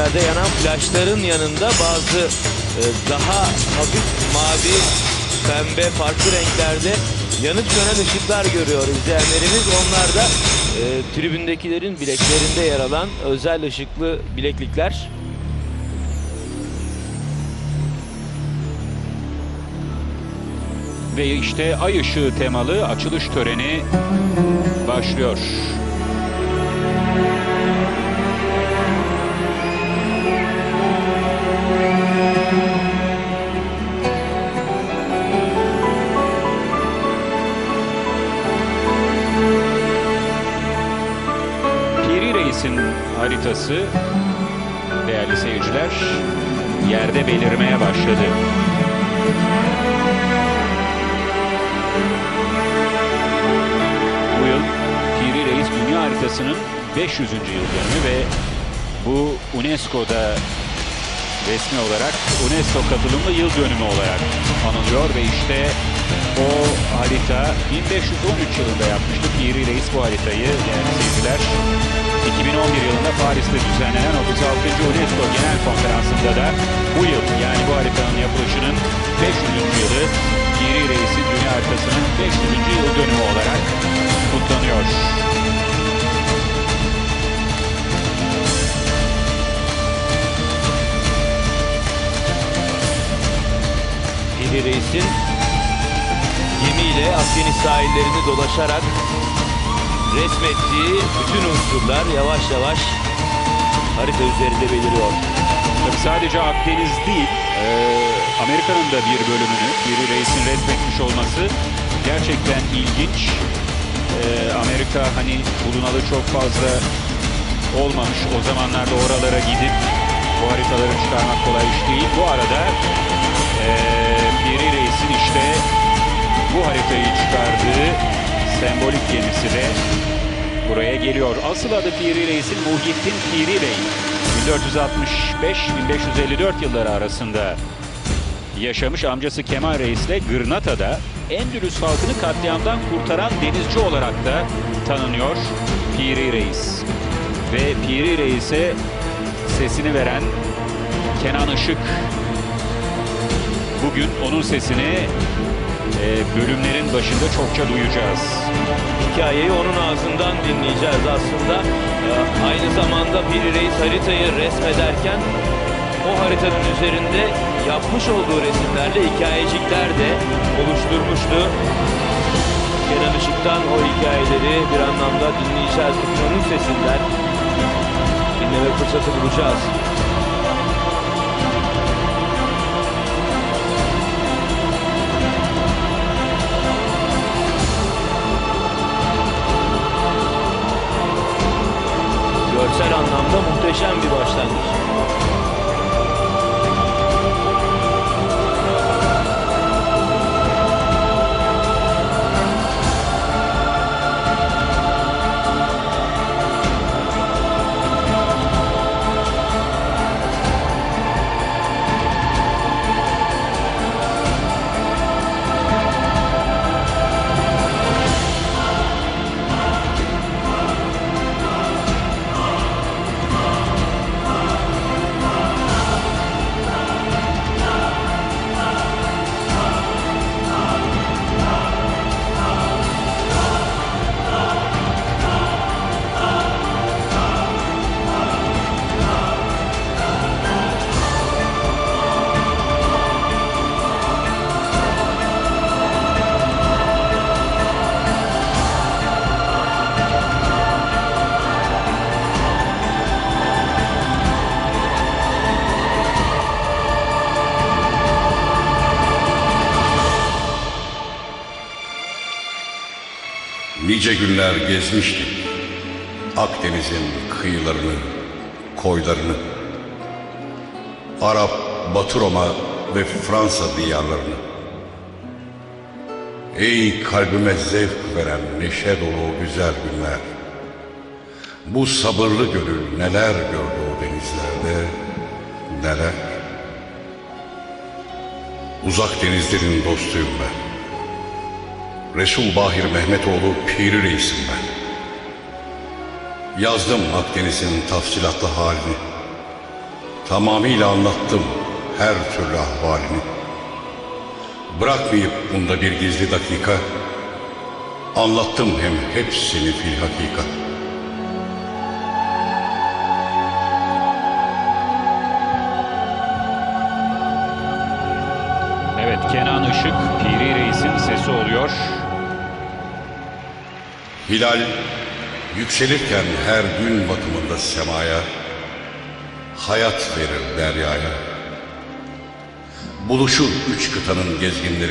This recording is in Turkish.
göklerde yanan flaşların yanında bazı e, daha hafif mavi, pembe, farklı renklerde yanıp sönen ışıklar görüyor izleyenlerimiz. Onlar da e, tribündekilerin bileklerinde yer alan özel ışıklı bileklikler. Ve işte ay ışığı temalı açılış töreni başlıyor. Piri Reis'in haritası değerli seyirciler yerde belirmeye başladı. Bu yıl Piri Reis Dünya Haritası'nın 500. yıl dönümü ve bu UNESCO'da resmi olarak UNESCO katılımlı yıl dönümü olarak anılıyor ve işte o harita 1513 yılında yapmıştı Piri Reis bu haritayı değerli seyirciler. 2011 yılında Paris'te düzenlenen 36. UNESCO Genel Konferansı'nda da bu yıl yani bu haritanın yapılışının 500. yılı Piri Reis'in dünya haritasının 500. yıl dönümü olarak kutlanıyor. Piri Reis'in gemiyle Akdeniz sahillerini dolaşarak resmettiği bütün unsurlar yavaş yavaş harita üzerinde beliriyor. Tabii sadece Akdeniz değil, eee, Amerika'nın da bir bölümünü Piri Reis'in resmetmiş olması gerçekten ilginç. Eee, Amerika hani bulunalı çok fazla olmamış. O zamanlarda oralara gidip bu haritaları çıkarmak kolay iş değil. Bu arada bu haritayı çıkardığı sembolik gemisi de buraya geliyor. Asıl adı Piri Reis'in Muhyiddin Piri Bey. 1465-1554 yılları arasında yaşamış amcası Kemal Reis ile Gırnata'da Endülüs halkını katliamdan kurtaran denizci olarak da tanınıyor Piri Reis. Ve Piri Reis'e sesini veren Kenan Işık bugün onun sesini e, bölümlerin başında çokça duyacağız. Hikayeyi onun ağzından dinleyeceğiz aslında. Ee, Aynı zamanda Piri Reis haritayı resmederken o haritanın üzerinde yapmış olduğu resimlerle hikayecikler de oluşturmuştu. Kenan Işık'tan o hikayeleri bir anlamda dinleyeceğiz. Onun sesinden dinleme fırsatı bulacağız. Nice günler gezmiştik Akdeniz'in kıyılarını, koylarını. Arap, Batı Roma ve Fransa diyarlarını. Ey kalbime zevk veren neşe dolu güzel günler. Bu sabırlı gönül neler gördü o denizlerde, neler. Uzak denizlerin dostuyum ben. Resul Bahir Mehmetoğlu Piri Reis'im ben. Yazdım Akdeniz'in tafsilatlı halini. Tamamıyla anlattım her türlü ahvalini. Bırakmayıp bunda bir gizli dakika, anlattım hem hepsini fil hakika. Evet Kenan Işık Piri Reis'in sesi oluyor. Hilal yükselirken her gün batımında semaya, hayat verir deryaya. Buluşur üç kıtanın gezginleri